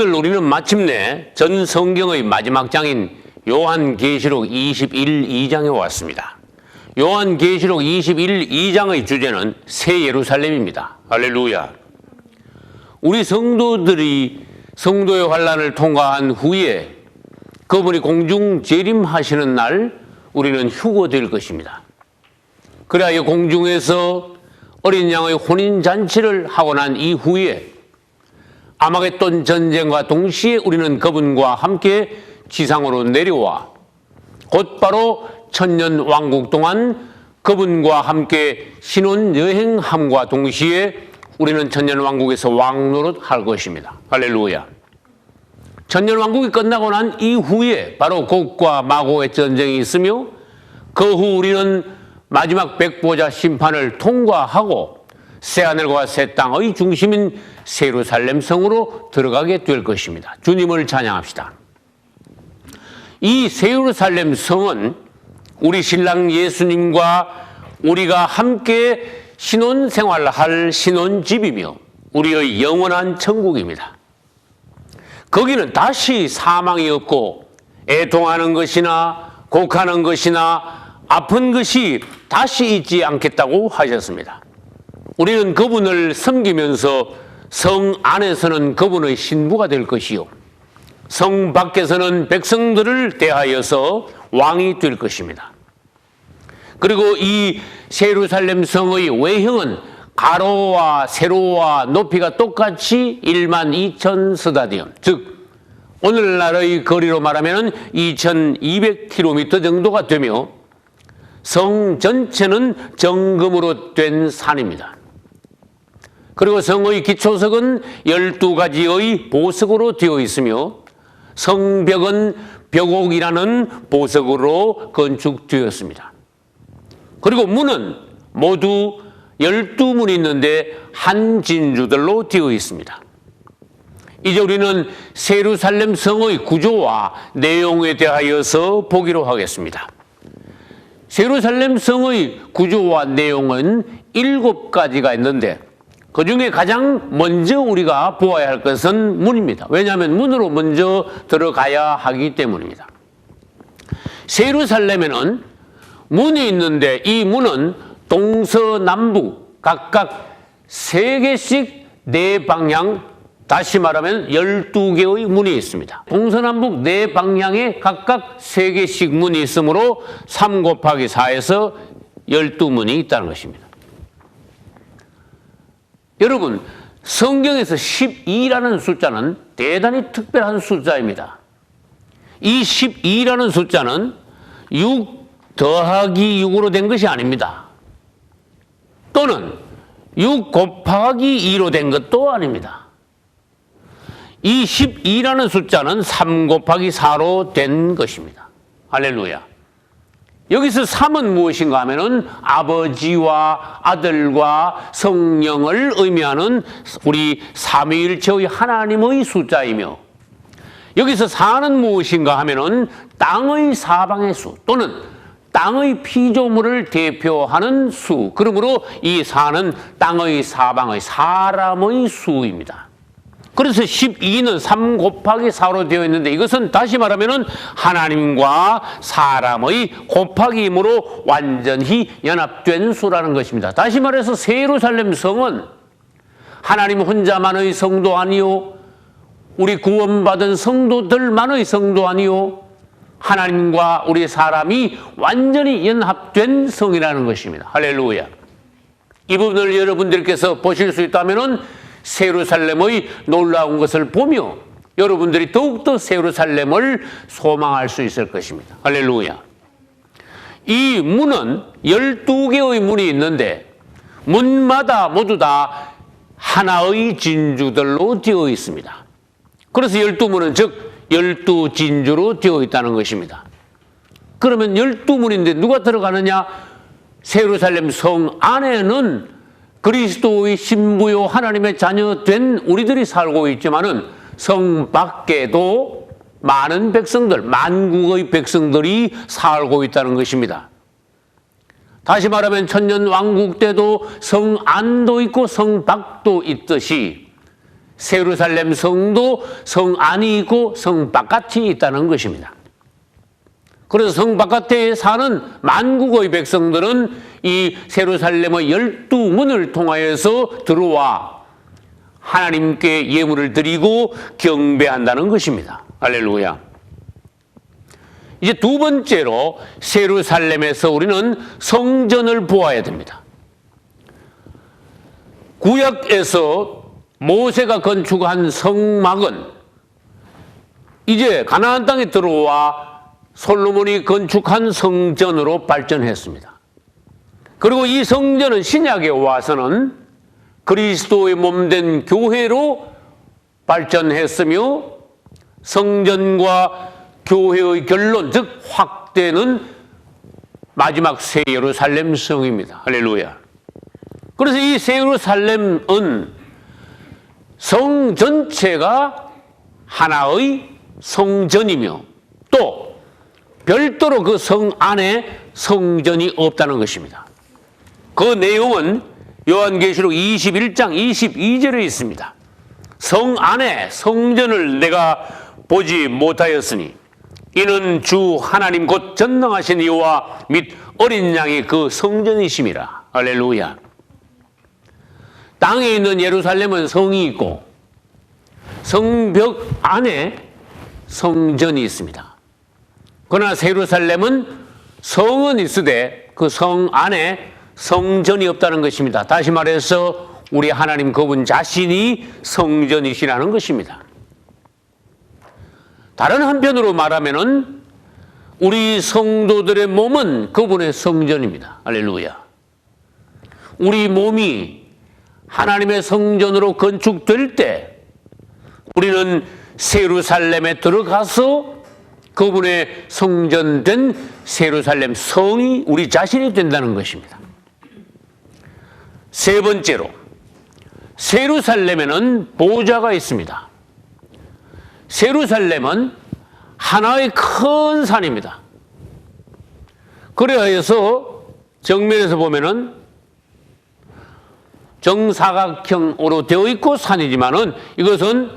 오늘 우리는 마침내 전 성경의 마지막 장인 요한계시록 21, 2장에 왔습니다. 요한계시록 21, 2장의 주제는 새 예루살렘입니다. 할렐루야. 우리 성도들이 성도의 환란을 통과한 후에 그분이 공중 재림하시는 날 우리는 휴거될 것입니다. 그래야 공중에서 어린 양의 혼인 잔치를 하고 난 이후에 아마겟돈 전쟁과 동시에 우리는 그분과 함께 지상으로 내려와 곧바로 천년 왕국 동안 그분과 함께 신혼 여행함과 동시에 우리는 천년 왕국에서 왕노릇 할 것입니다. 할렐루야. 천년 왕국이 끝나고 난 이후에 바로 곡과 마고의 전쟁이 있으며 그 후 우리는 마지막 백보자 심판을 통과하고 새하늘과 새 땅의 중심인 세루살렘 성으로 들어가게 될 것입니다. 주님을 찬양합시다. 이 세루살렘 성은 우리 신랑 예수님과 우리가 함께 신혼 생활할 신혼집이며 우리의 영원한 천국입니다. 거기는 다시 사망이 없고 애통하는 것이나 곡하는 것이나 아픈 것이 다시 있지 않겠다고 하셨습니다. 우리는 그분을 섬기면서 성 안에서는 그분의 신부가 될 것이요. 성 밖에서는 백성들을 대하여서 왕이 될 것입니다. 그리고 이 세루살렘 성의 외형은 가로와 세로와 높이가 똑같이 1만 2천 스다디움, 즉 오늘날의 거리로 말하면 2,200km 정도가 되며 성 전체는 정금으로 된 산입니다. 그리고 성의 기초석은 12가지의 보석으로 되어 있으며 성벽은 벽옥이라는 보석으로 건축되었습니다. 그리고 문은 모두 12문이 있는데 한 진주들로 되어 있습니다. 이제 우리는 세루살렘 성의 구조와 내용에 대하여서 보기로 하겠습니다. 세루살렘 성의 구조와 내용은 일곱 가지가 있는데 그 중에 가장 먼저 우리가 보아야 할 것은 문입니다. 왜냐하면 문으로 먼저 들어가야 하기 때문입니다. 세루살렘에는 문이 있는데 이 문은 동서남북 각각 세 개씩 네 방향 다시 말하면 12개의 문이 있습니다. 동서남북 네 방향에 각각 세 개씩 문이 있으므로 3 곱하기 4에서 12문이 있다는 것입니다. 여러분, 성경에서 12라는 숫자는 대단히 특별한 숫자입니다. 이 12라는 숫자는 6 더하기 6으로 된 것이 아닙니다. 또는 6 곱하기 2로 된 것도 아닙니다. 이 12라는 숫자는 3 곱하기 4로 된 것입니다. 할렐루야. 여기서 3은 무엇인가 하면은 아버지와 아들과 성령을 의미하는 우리 삼위일체의 하나님의 숫자이며 여기서 4는 무엇인가 하면은 땅의 사방의 수 또는 땅의 피조물을 대표하는 수. 그러므로 이 4는 땅의 사방의 사람의 수입니다. 그래서 12는 3 곱하기 4로 되어 있는데 이것은 다시 말하면 하나님과 사람의 곱하기이므로 완전히 연합된 수라는 것입니다. 다시 말해서 세루살렘 성은 하나님 혼자만의 성도 아니요. 우리 구원받은 성도들만의 성도 아니요. 하나님과 우리 사람이 완전히 연합된 성이라는 것입니다. 할렐루야. 이 부분을 여러분들께서 보실 수 있다면 세루살렘의 놀라운 것을 보며 여러분들이 더욱더 세루살렘을 소망할 수 있을 것입니다. 할렐루야. 이 문은 12개의 문이 있는데 문마다 모두 다 하나의 진주들로 되어 있습니다. 그래서 12문은 즉 열두 진주로 되어 있다는 것입니다. 그러면 열두 문인데 누가 들어가느냐? 세루살렘 성 안에는 그리스도의 신부요 하나님의 자녀 된 우리들이 살고 있지만은 성 밖에도 많은 백성들, 만국의 백성들이 살고 있다는 것입니다. 다시 말하면 천년 왕국 때도 성 안도 있고 성 밖도 있듯이 세루살렘 성도 성 안이 있고 성 바깥이 있다는 것입니다. 그래서 성 바깥에 사는 만국의 백성들은 이 세루살렘의 열두 문을 통하여서 들어와 하나님께 예물을 드리고 경배한다는 것입니다. 할렐루야. 이제 두 번째로 세루살렘에서 우리는 성전을 보아야 됩니다. 구약에서 모세가 건축한 성막은 이제 가나안 땅에 들어와 솔로몬이 건축한 성전으로 발전했습니다. 그리고 이 성전은 신약에 와서는 그리스도의 몸된 교회로 발전했으며 성전과 교회의 결론, 즉 확대는 마지막 새 예루살렘 성입니다. 할렐루야. 그래서 이 새 예루살렘은 성 전체가 하나의 성전이며 또 별도로 그 성 안에 성전이 없다는 것입니다. 그 내용은 요한계시록 21장 22절에 있습니다. 성 안에 성전을 내가 보지 못하였으니 이는 주 하나님 곧 전능하신 이와 및 어린 양이 그 성전이심이라. 할렐루야. 땅에 있는 예루살렘은 성이 있고 성벽 안에 성전이 있습니다. 그러나 세루살렘은 성은 있으되 그 성 안에 성전이 없다는 것입니다. 다시 말해서 우리 하나님 그분 자신이 성전이시라는 것입니다. 다른 한편으로 말하면은 우리 성도들의 몸은 그분의 성전입니다. 할렐루야. 우리 몸이 하나님의 성전으로 건축될 때 우리는 세루살렘에 들어가서 그분의 성전된 세루살렘 성이 우리 자신이 된다는 것입니다. 세 번째로 세루살렘에는 보좌가 있습니다. 세루살렘은 하나의 큰 산입니다. 그래서 정면에서 보면은 정사각형으로 되어 있고 산이지만은 이것은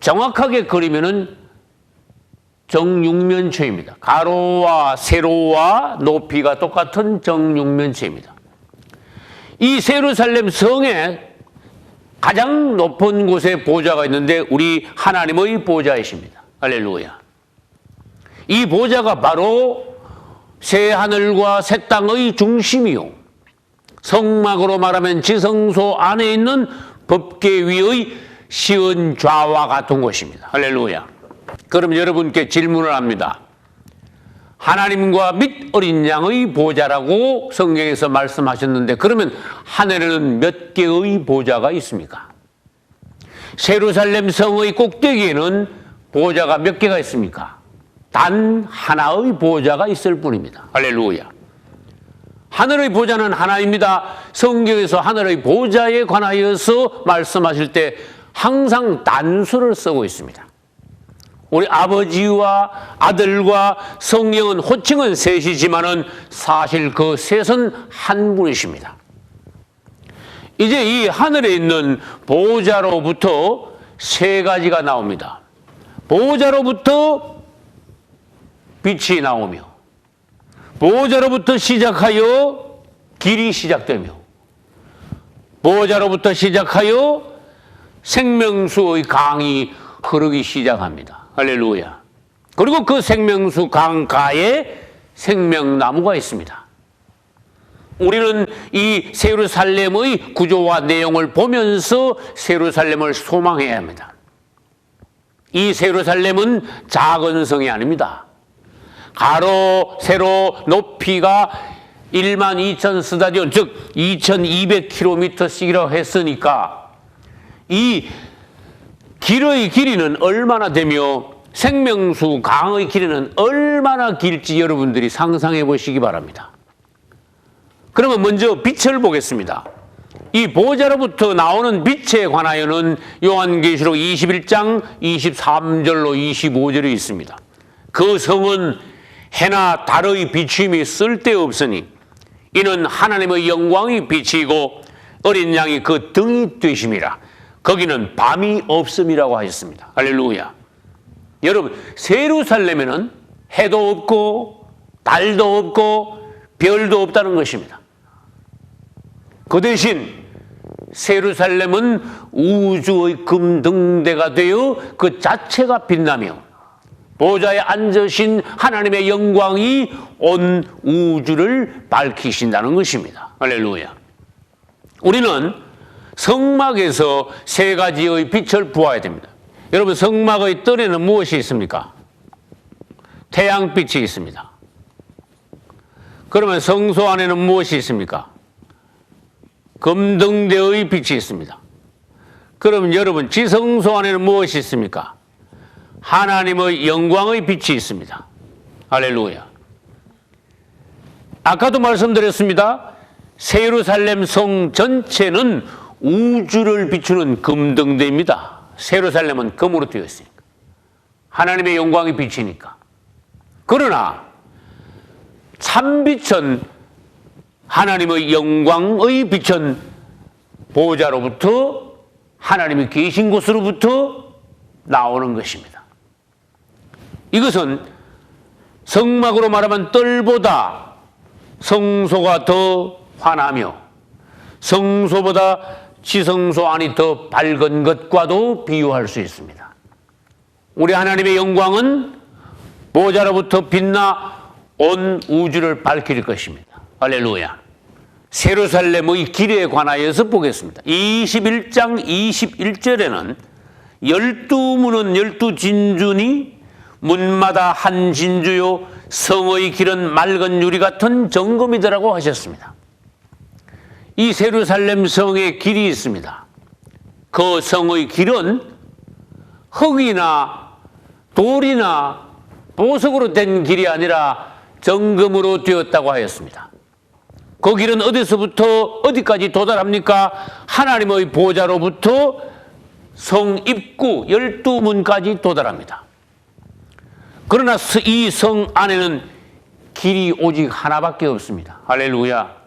정확하게 그리면은 정육면체입니다. 가로와 세로와 높이가 똑같은 정육면체입니다. 이 세루살렘 성에 가장 높은 곳에 보좌가 있는데 우리 하나님의 보좌이십니다. 할렐루야. 이 보좌가 바로 새 하늘과 새 땅의 중심이요. 성막으로 말하면 지성소 안에 있는 법계 위의 시은 좌와 같은 곳입니다. 할렐루야. 그럼 여러분께 질문을 합니다. 하나님과 및 어린 양의 보좌라고 성경에서 말씀하셨는데 그러면 하늘에는 몇 개의 보좌가 있습니까? 세루살렘 성의 꼭대기에는 보좌가 몇 개가 있습니까? 단 하나의 보좌가 있을 뿐입니다. 할렐루야. 하늘의 보좌는 하나입니다. 성경에서 하늘의 보좌에 관하여서 말씀하실 때 항상 단수를 쓰고 있습니다. 우리 아버지와 아들과 성령은 호칭은 셋이지만은 사실 그 셋은 한 분이십니다. 이제 이 하늘에 있는 보호자로부터 세 가지가 나옵니다. 보호자로부터 빛이 나오며 보호자로부터 시작하여 길이 시작되며 보호자로부터 시작하여 생명수의 강이 흐르기 시작합니다. 할렐루야. 그리고 그 생명수 강가에 생명나무가 있습니다. 우리는 이 세루살렘의 구조와 내용을 보면서 세루살렘을 소망해야 합니다. 이 세루살렘은 작은 성이 아닙니다. 가로, 세로, 높이가 1만 2천 스타디온, 즉 2,200km씩이라고 했으니까 이 길의 길이는 얼마나 되며 생명수 강의 길이는 얼마나 길지 여러분들이 상상해 보시기 바랍니다. 그러면 먼저 빛을 보겠습니다. 이 보좌로부터 나오는 빛에 관하여는 요한계시록 21장 23절로 25절이 있습니다. 그 성은 해나 달의 비침이 쓸데없으니 이는 하나님의 영광이 빛이고 어린 양이 그 등이 되심이라. 거기는 밤이 없음이라고 하셨습니다. 할렐루야. 여러분, 세루살렘에는 해도 없고, 달도 없고, 별도 없다는 것입니다. 그 대신 세루살렘은 우주의 금등대가 되어 그 자체가 빛나며 보좌에 앉으신 하나님의 영광이 온 우주를 밝히신다는 것입니다. 할렐루야. 우리는 성막에서 세 가지의 빛을 보아야 됩니다. 여러분, 성막의 뜰에는 무엇이 있습니까? 태양빛이 있습니다. 그러면 성소 안에는 무엇이 있습니까? 금등대의 빛이 있습니다. 그럼 여러분, 지성소 안에는 무엇이 있습니까? 하나님의 영광의 빛이 있습니다. 할렐루야. 아까도 말씀드렸습니다. 세루살렘 성 전체는 우주를 비추는 금등대입니다. 세루살렘은 금으로 되어 있으니까. 하나님의 영광이 비치니까. 그러나 참빛은 하나님의 영광의 빛은 보좌로부터 하나님이 계신 곳으로부터 나오는 것입니다. 이것은 성막으로 말하면 뜰보다 성소가 더 환하며 성소보다 지성소 안이 더 밝은 것과도 비유할 수 있습니다. 우리 하나님의 영광은 보좌로부터 빛나 온 우주를 밝힐 것입니다. 할렐루야. 세루살렘의 길에 관하여서 보겠습니다. 21장 21절에는 열두 문은 열두 진주니 문마다 한 진주요 성의 길은 맑은 유리 같은 정금이더라고 하셨습니다. 이 세루살렘 성의 길이 있습니다. 그 성의 길은 흙이나 돌이나 보석으로 된 길이 아니라 정금으로 되었다고 하였습니다. 그 길은 어디서부터 어디까지 도달합니까? 하나님의 보좌로부터 성 입구 열두 문까지 도달합니다. 그러나 이 성 안에는 길이 오직 하나밖에 없습니다. 할렐루야.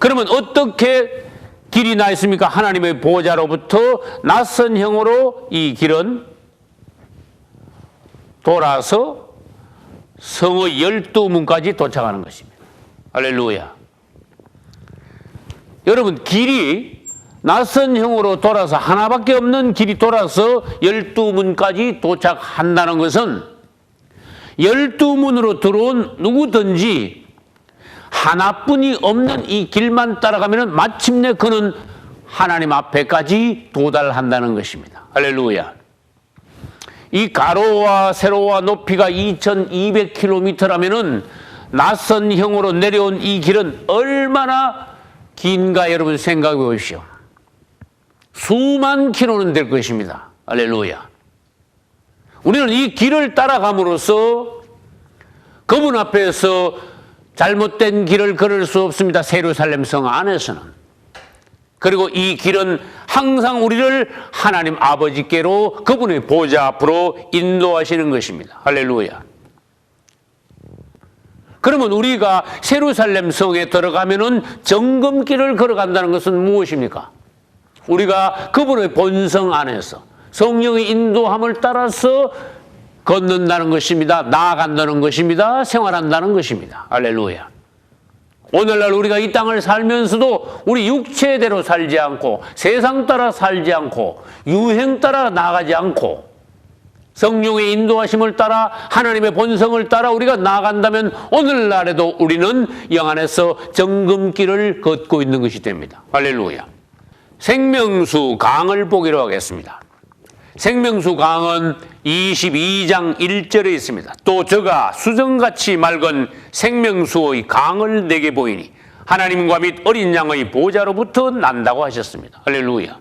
그러면 어떻게 길이 나 있습니까? 하나님의 보좌로부터 낯선 형으로 이 길은 돌아서 성의 열두 문까지 도착하는 것입니다. 할렐루야. 여러분, 길이 낯선 형으로 돌아서 하나밖에 없는 길이 돌아서 열두 문까지 도착한다는 것은 열두 문으로 들어온 누구든지 하나뿐이 없는 이 길만 따라가면 마침내 그는 하나님 앞에까지 도달한다는 것입니다. 할렐루야. 이 가로와 세로와 높이가 2200km라면은 낯선 형으로 내려온 이 길은 얼마나 긴가 여러분 생각해 보십시오. 수만 킬로는 될 것입니다. 할렐루야. 우리는 이 길을 따라감으로써 그분 앞에서 잘못된 길을 걸을 수 없습니다. 세루살렘 성 안에서는. 그리고 이 길은 항상 우리를 하나님 아버지께로 그분의 보좌 앞으로 인도하시는 것입니다. 할렐루야. 그러면 우리가 세루살렘 성에 들어가면은 정금길을 걸어간다는 것은 무엇입니까? 우리가 그분의 본성 안에서 성령의 인도함을 따라서 걷는다는 것입니다. 나아간다는 것입니다. 생활한다는 것입니다. 할렐루야. 오늘날 우리가 이 땅을 살면서도 우리 육체대로 살지 않고 세상 따라 살지 않고 유행 따라 나가지 않고 성령의 인도하심을 따라 하나님의 본성을 따라 우리가 나아간다면 오늘날에도 우리는 영 안에서 정금길을 걷고 있는 것이 됩니다. 할렐루야. 생명수 강을 보기로 하겠습니다. 생명수 강은 22장 1절에 있습니다. 또 저가 수정같이 맑은 생명수의 강을 내게 보이니 하나님과 및 어린 양의 보좌로부터 난다고 하셨습니다. 할렐루야.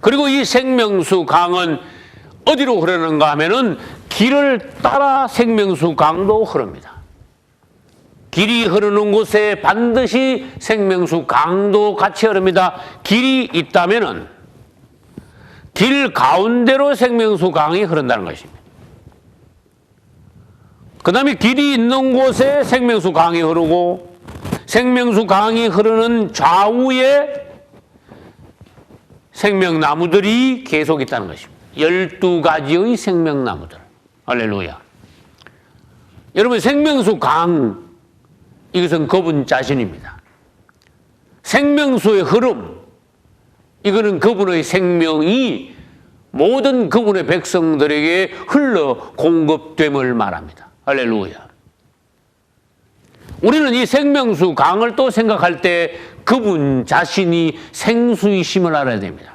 그리고 이 생명수 강은 어디로 흐르는가 하면은 길을 따라 생명수 강도 흐릅니다. 길이 흐르는 곳에 반드시 생명수 강도 같이 흐릅니다. 길이 있다면은 길 가운데로 생명수 강이 흐른다는 것입니다. 그 다음에 길이 있는 곳에 생명수 강이 흐르고 생명수 강이 흐르는 좌우에 생명나무들이 계속 있다는 것입니다. 12가지의 생명나무들. 할렐루야. 여러분, 생명수 강, 이것은 그분 자신입니다. 생명수의 흐름, 이거는 그분의 생명이 모든 그분의 백성들에게 흘러 공급됨을 말합니다. 할렐루야. 우리는 이 생명수 강을 또 생각할 때 그분 자신이 생수이심을 알아야 됩니다.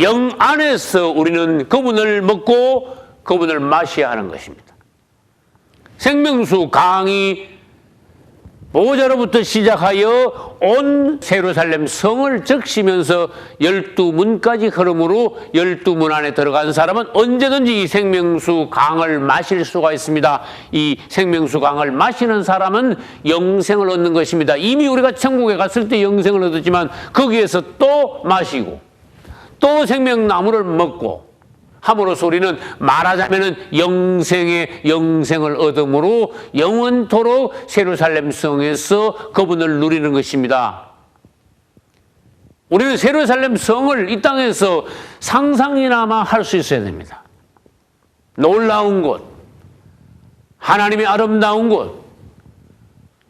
영 안에서 우리는 그분을 먹고 그분을 마셔야 하는 것입니다. 생명수 강이 모자로부터 시작하여 온 세루살렘 성을 적시면서 열두 문까지 흐름으로 열두 문 안에 들어간 사람은 언제든지 이 생명수 강을 마실 수가 있습니다. 이 생명수 강을 마시는 사람은 영생을 얻는 것입니다. 이미 우리가 천국에 갔을 때 영생을 얻었지만 거기에서 또 마시고 또 생명나무를 먹고 함으로써 우리는 말하자면은 영생의 영생을 얻음으로 영원토록 세루살렘 성에서 그분을 누리는 것입니다. 우리는 세루살렘 성을 이 땅에서 상상이나마 할 수 있어야 됩니다. 놀라운 곳, 하나님의 아름다운 곳,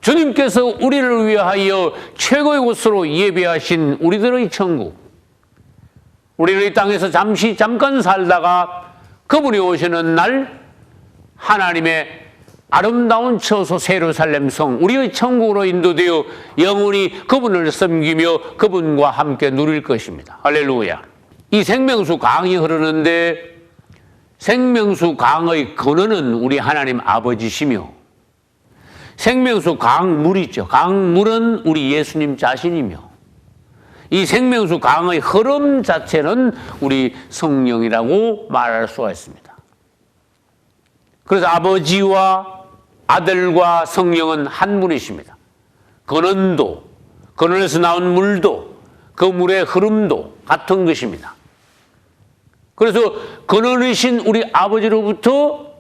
주님께서 우리를 위하여 최고의 곳으로 예배하신 우리들의 천국, 우리는 이 땅에서 잠시 잠깐 살다가 그분이 오시는 날 하나님의 아름다운 처소 세루살렘 성 우리의 천국으로 인도되어 영원히 그분을 섬기며 그분과 함께 누릴 것입니다. 할렐루야. 이 생명수 강이 흐르는데 생명수 강의 근원은 우리 하나님 아버지시며 생명수 강물이죠. 강물은 우리 예수님 자신이며 이 생명수 강의 흐름 자체는 우리 성령이라고 말할 수가 있습니다. 그래서 아버지와 아들과 성령은 한 분이십니다. 근원도, 근원에서 나온 물도, 그 물의 흐름도 같은 것입니다. 그래서 근원이신 우리 아버지로부터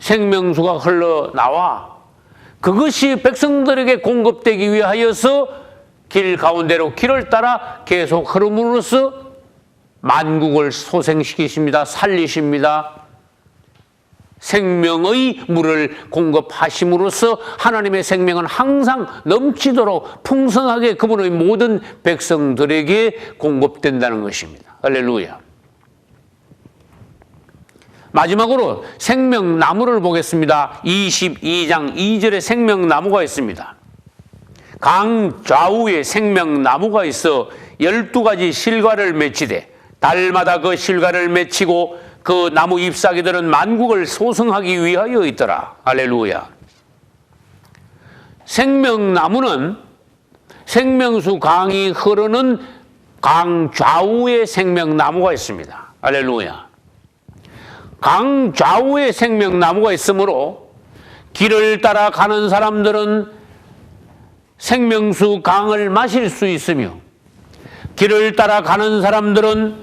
생명수가 흘러나와 그것이 백성들에게 공급되기 위하여서 길 가운데로 길을 따라 계속 흐름으로써 만국을 소생시키십니다. 살리십니다. 생명의 물을 공급하심으로써 하나님의 생명은 항상 넘치도록 풍성하게 그분의 모든 백성들에게 공급된다는 것입니다. 할렐루야. 마지막으로 생명나무를 보겠습니다. 22장 2절에 생명나무가 있습니다. 강 좌우에 생명나무가 있어 열두 가지 실과를 맺히되 달마다 그 실과를 맺히고 그 나무 잎사귀들은 만국을 소성하기 위하여 있더라. 할렐루야. 생명나무는 생명수 강이 흐르는 강 좌우에 생명나무가 있습니다. 할렐루야. 강 좌우에 생명나무가 있으므로 길을 따라 가는 사람들은 생명수 강을 마실 수 있으며 길을 따라 가는 사람들은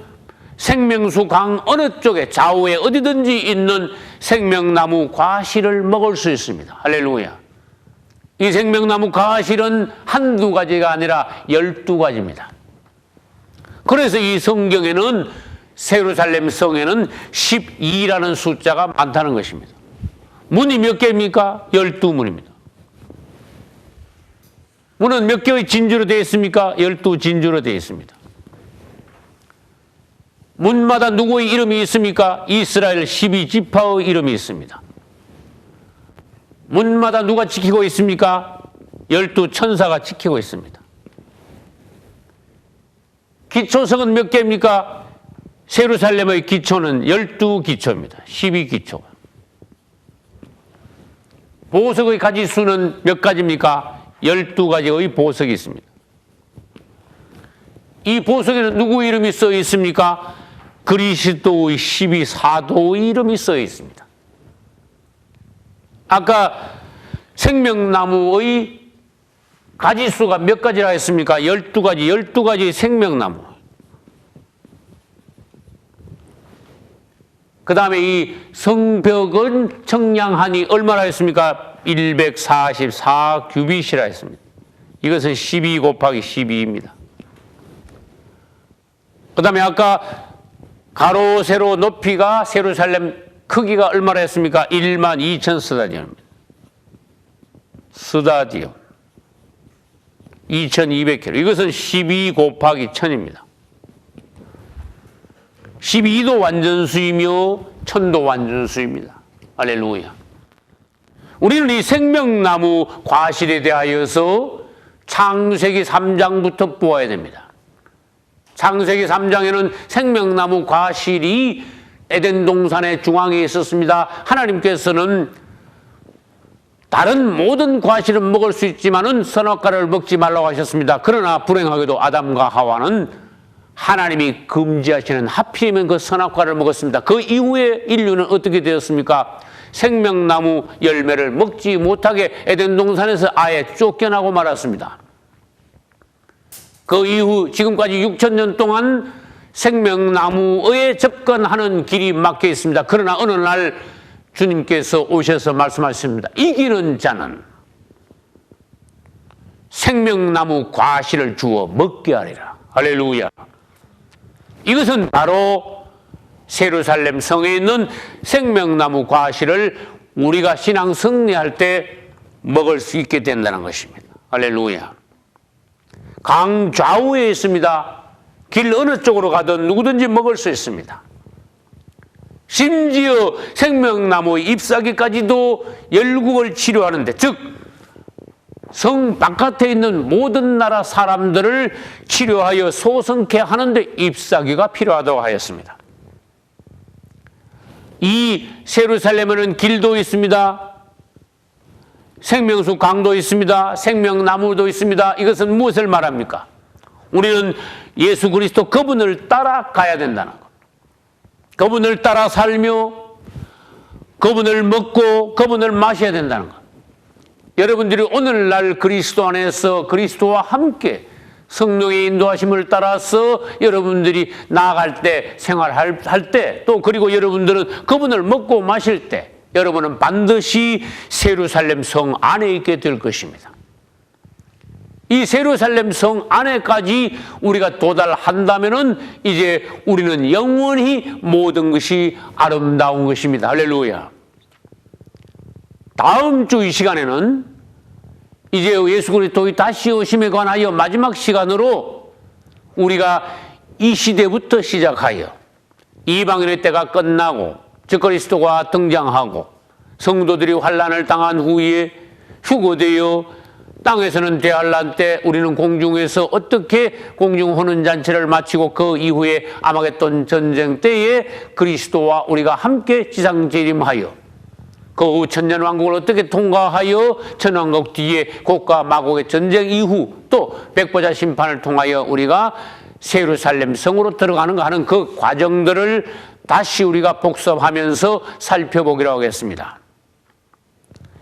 생명수 강 어느 쪽에 좌우에 어디든지 있는 생명나무 과실을 먹을 수 있습니다. 할렐루야. 이 생명나무 과실은 한두 가지가 아니라 열두 가지입니다. 그래서 이 성경에는 세루살렘 성에는 12라는 숫자가 많다는 것입니다. 문이 몇 개입니까? 12문입니다. 문은 몇 개의 진주로 되어 있습니까? 열두 진주로 되어 있습니다. 문마다 누구의 이름이 있습니까? 이스라엘 12지파의 이름이 있습니다. 문마다 누가 지키고 있습니까? 열두 천사가 지키고 있습니다. 기초성은 몇 개입니까? 세루살렘의 기초는 열두 기초입니다. 12기초. 보석의 가지 수는 몇 가지입니까? 12가지의 보석이 있습니다. 이 보석에는 누구 이름이 써 있습니까? 그리스도의 12사도의 이름이 써 있습니다. 아까 생명나무의 가지수가 몇 가지라 했습니까? 12가지, 12가지 생명나무. 그 다음에 이 성벽은 청량하니 얼마나 했습니까? 144 규빗이라 했습니다. 이것은 12 곱하기 12입니다. 그 다음에 아까 가로, 세로, 높이가 세루살렘 크기가 얼마나 했습니까? 1만 2천 스다디온입니다. 스다디온. 2200km. 이것은 12 곱하기 1000입니다. 12도 완전수이며 1000도 완전수입니다. 할렐루야. 우리는 이 생명나무 과실에 대하여서 창세기 3장부터 보아야 됩니다. 창세기 3장에는 생명나무 과실이 에덴 동산의 중앙에 있었습니다. 하나님께서는 다른 모든 과실은 먹을 수 있지만은 선악과를 먹지 말라고 하셨습니다. 그러나 불행하게도 아담과 하와는 하나님이 금지하시는 하필이면 그 선악과를 먹었습니다. 그 이후에 인류는 어떻게 되었습니까? 생명나무 열매를 먹지 못하게 에덴 동산에서 아예 쫓겨나고 말았습니다. 그 이후 지금까지 6천 년 동안 생명나무에 접근하는 길이 막혀 있습니다. 그러나 어느 날 주님께서 오셔서 말씀하십니다. 이기는 자는 생명나무 과실을 주어 먹게 하리라. 할렐루야. 이것은 바로 세루살렘 성에 있는 생명나무 과실을 우리가 신앙 승리할 때 먹을 수 있게 된다는 것입니다. 할렐루야. 강 좌우에 있습니다. 길 어느 쪽으로 가든 누구든지 먹을 수 있습니다. 심지어 생명나무 잎사귀까지도 열국을 치료하는데, 즉, 성 바깥에 있는 모든 나라 사람들을 치료하여 소성케 하는데 잎사귀가 필요하다고 하였습니다. 이 세루살렘에는 길도 있습니다. 생명수 강도 있습니다. 생명나무도 있습니다. 이것은 무엇을 말합니까? 우리는 예수 그리스도 그분을 따라가야 된다는 것. 그분을 따라 살며 그분을 먹고 그분을 마셔야 된다는 것. 여러분들이 오늘날 그리스도 안에서 그리스도와 함께 성령의 인도하심을 따라서 여러분들이 나아갈 때 생활할 때 또 그리고 여러분들은 그분을 먹고 마실 때 여러분은 반드시 세루살렘 성 안에 있게 될 것입니다. 이 세루살렘 성 안에까지 우리가 도달한다면은 이제 우리는 영원히 모든 것이 아름다운 것입니다. 할렐루야. 다음 주 이 시간에는 이제 예수 그리스도의 다시 오심에 관하여 마지막 시간으로 우리가 이 시대부터 시작하여 이방인의 때가 끝나고 즉 그리스도가 등장하고 성도들이 환란을 당한 후에 휴거되어 땅에서는 대환란 때 우리는 공중에서 어떻게 공중 호는 잔치를 마치고 그 이후에 아마겟돈 전쟁 때에 그리스도와 우리가 함께 지상 재림하여 그후 천년 왕국을 어떻게 통과하여 천왕국 뒤에 곡과 마곡의 전쟁 이후 또 백보자 심판을 통하여 우리가 세루살렘 성으로 들어가는가 하는 그 과정들을 다시 우리가 복습하면서 살펴보기로 하겠습니다.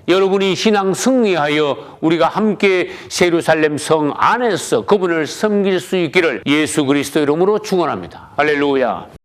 여러분이 신앙 승리하여 우리가 함께 세루살렘 성 안에서 그분을 섬길 수 있기를 예수 그리스도 이름으로 축원합니다. 할렐루야.